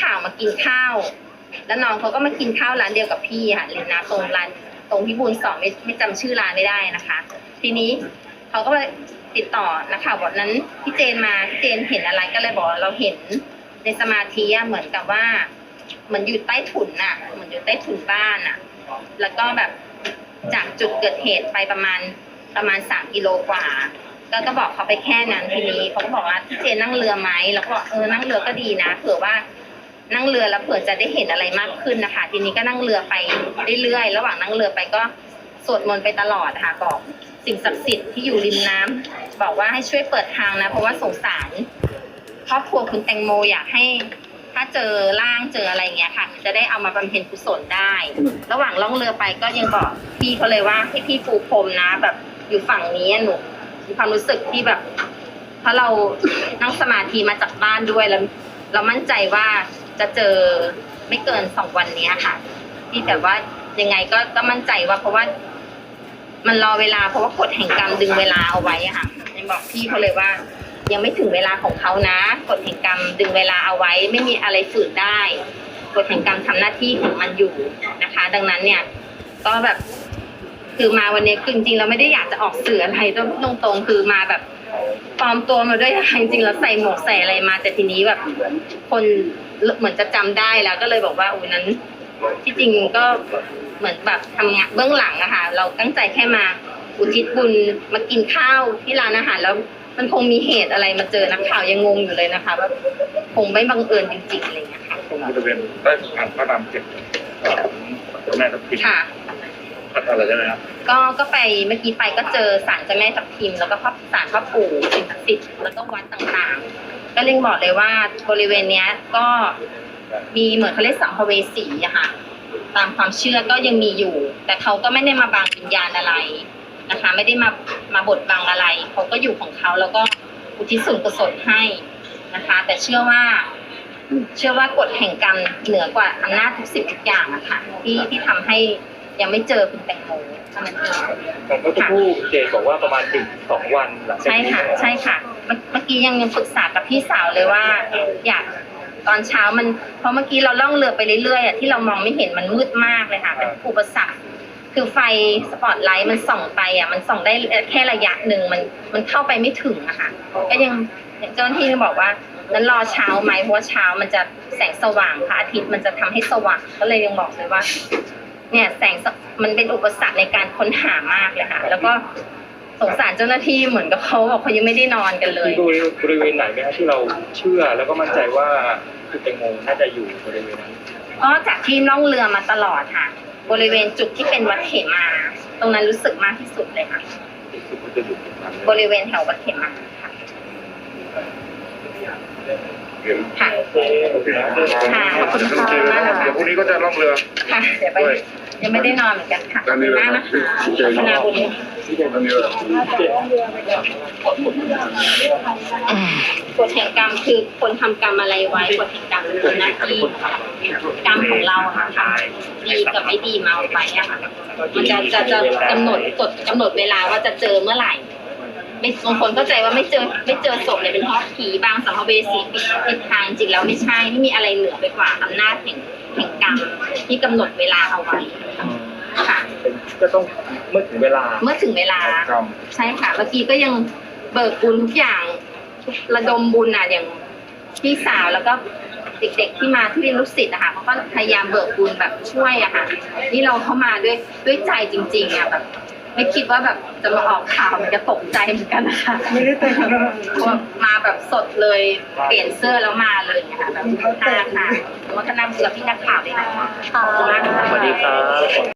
ข่าวมากินข้าว แล้วน้องเขาก็มากินข้าวร้านเดียวกับพี่ค่ะริมน้ำตรงร้านตรงพิบูลสองไม่ไม่จำชื่อร้านไม่ได้นะคะ ทีนี้เขาก็เลยติดต่อนักข่าวบอกนั้นพี่เจนมาพี่เจนเห็นอะไรก็เลยบอกเราเห็นในสมาธิอะเหมือนกับว่าเหมือนอยู่ใต้ถุนน่ะเหมือนอยู่ใต้ถุนบ้านน่ะ แล้วก็แบบจากจุดเกิดเหตุไปประมาณประมาณสามกิโลกว่าก็ก็บอกเขาไปแค่นั้นทีนี้เขาก็บอกว่าพี่เจนนั่งเรือไหมแล้วก็เออนั่งเรือก็ดีนะเผื่อว่า นั่งเรือแล้วเผื่อจะได้เห็นอะไรมากขึ้นนะคะ ทีนี้ก็นั่งเรือไปเรื่อยๆระหว่างนั่งเรือไปก็สวดมนต์ไปตลอดค่ะบอกสิ่งศักดิ์สิทธิ์ที่อยู่ริมน้ำบอกว่าให้ช่วยเปิดทางนะ เพราะว่าสงสารครอบครัวคุณแตงโมอยากให้ถ้าเจอร่างเจออะไรเงี้ยค่ะ จะได้เอามาบำเพ็ญกุศลได้ ระหว่างล่องเรือไปก็ยังบอกพี่เขาเลยว่าให้พี่ปูพรมนะ แบบอยู่ฝั่งนี้หนูมีความรู้สึกที่แบบเพราะเรานั่งสมาธิมาจากบ้านด้วยแล้ว เรามั่นใจว่า จะเจอไม่เกินสองวันนี้ค่ะ ที่แต่ว่ายังไงก็ก็มั่นใจว่าเพราะว่า มันรอเวลาเพราะว่ากฎแห่งกรรมดึงเวลาเอาไว้ค่ะยังบอกพี่เขาเลยว่า ยังไม่ถึงเวลาของเขานะกฎแห่งกรรมดึงเวลาเอาไว้ ไม่มีอะไรฝืนได้กฎแห่งกรรมทำหน้าที่ของมันอยู่นะคะ ดังนั้นเนี่ย ก็แบบคือมาวันนี้จริงๆเราไม่ได้อยากจะออกสื่ออะไรตรงๆคือมาแบบ ปลอมตัวมาด้วยนะคะจริงๆแล้วใส่หมวกใส่อะไรมา แต่ทีนี้แบบคนเหมือนจะจำได้แล้วก็เลยบอกว่าอุ้นั้น ที่จริงก็เหมือนแบบทำงานเบื้องหลังอะค่ะ เราตั้งใจแค่มาอุทิศบุญมากินข้าวที่ร้านอาหารแล้วมันคงมีเหตุอะไรมาเจอนักข่าวยังงงอยู่เลยนะคะว่าคงไม่บังเอิญจริงๆอะไรอย่างเงี้ยค่ะตรงบริเวณใต้สะพานพระรามเจ็ดของเจ้าแม่ทับทิมค่ะ พัดอะไรได้ไหมครับก็ก็ไปเมื่อกี้ไปก็เจอศาลเจ้าแม่ทับทิมแล้วก็พระศาลพระปู่สิ่งศักดิ์สิทธิ์แล้วก็วัดต่างๆ ก็เร่งบอกเลยว่าบริเวณเนี้ยก็มีเหมือนเขาเรียกสัมภเวสีอะค่ะตามความเชื่อก็ยังมีอยู่ แต่เขาก็ไม่ได้มาบังวิญญาณอะไรนะคะ ไม่ได้มามาบดบังอะไรเขาก็อยู่ของเขาแล้วก็อุทิศส่วนกุศลให้นะคะ แต่เชื่อว่า เชื่อว่ากฎแห่งกรรมเหนือกว่าอำนาจทุกสิ่งทุกอย่างอะค่ะที่ที่ทำให้ ยังไม่เจอคุณแตงโมเท่านั้นเองผมก็จะพูดเจนบอกว่าประมาณหนึ่งสองวันหลังจากใช่นี้ค่ะใช่ค่ะเมื่อเมื่อกี้ยังยังปรึกษากับพี่สาวเลยว่า อยากตอนเช้ามันเพราะเมื่อกี้เราล่องเรือไปเรื่อยๆอะที่เรามองไม่เห็นมันมืดมากเลยค่ะเป็นอุปสรรคคือไฟสปอตไลท์มันส่องไปอะมันส่องได้แค่ระยะหนึ่งมันมันเข้าไปไม่ถึงอะค่ะก็ยังเจ้าหน้าที่บอกว่านั้นรอเช้าไหมเพราะว่าเช้ามันจะแสงสว่างพระอาทิตย์มันจะทำให้สว่างก็เลยยังบอกเลยว่า เนี่ยแสงสมันเป็นอุปสรรคในการค้นหามากเลยค่ะ แล้วก็สงสารเจ้าหน้าที่เหมือนกับเขาบอกเขายังไม่ได้นอนกันเลยมีบริบริเวณไหนไหมครับที่เราเชื่อแล้วก็มั่นใจว่าคุณแตงโมน่าจะอยู่บริเวณนั้นก็จากที่ล่องเรือมาตลอดค่ะ บริเวณจุดที่เป็นวัดเขมา ตรงนั้นรู้สึกมากที่สุดเลยค่ะคือเขาจะอยู่ตรงนั้นบริเวณแถววัดเขมาค่ะเดี๋ยว ค่ะโอเคนะค่ะขอบคุณค่ะเดี๋ยวพรุ่งนี้ก็จะล่องเรือค่ะเดี๋ยวไปยังไม่ได้นอนเหมือนกันค่ะขอบคุณมากนะคะคุณอาบุญตอนนี้เรากฎแห่งกรรมคือคนทำกรรมอะไรไว้กฎแห่งกรรมคือหน้าที่กรรมของเราอะค่ะทำดีกับไม่ดีมาเอาไปอะค่ะมันจะจะจะกำหนดกฎกำหนดเวลาว่าจะเจอเมื่อไหร่ ไม่บางคนเข้าใจว่าไม่เจอไม่เจอศพเลยเป็นเพราะผีบางสัมภเวสีปิดปิดทางจริงแล้วไม่ใช่ไม่มีอะไรเหนือไปกว่าอำนาจแห่งแห่งกรรมที่กำหนดเวลาเอาไว้ค่ะเป็นก็ต้องเมื่อถึงเวลา เมื่อถึงเวลากรรมใช่ค่ะ เมื่อกี้ก็ยังเบิกบุญทุกอย่างระดมบุญอะอย่างพี่สาวแล้วก็เด็กๆที่มาที่เป็นลูกศิษย์อะค่ะเขาก็พยายามเบิกบุญแบบช่วยอะค่ะนี่เราเข้ามาด้วยด้วยใจจริงๆอะแบบ ไม่คิดว่าแบบจะมาออกข่าวมันจะตกใจเหมือนกันนะคะไม่ได้ตื่นมาแบบสดเลยเปลี่ยนเสื้อแล้วมาเลยอะค่ะแบบค่ะค่ะวัฒนธรรมกับพี่นักข่าวเลยนะคะขอบคุณมากค่ะสวัสดีครับ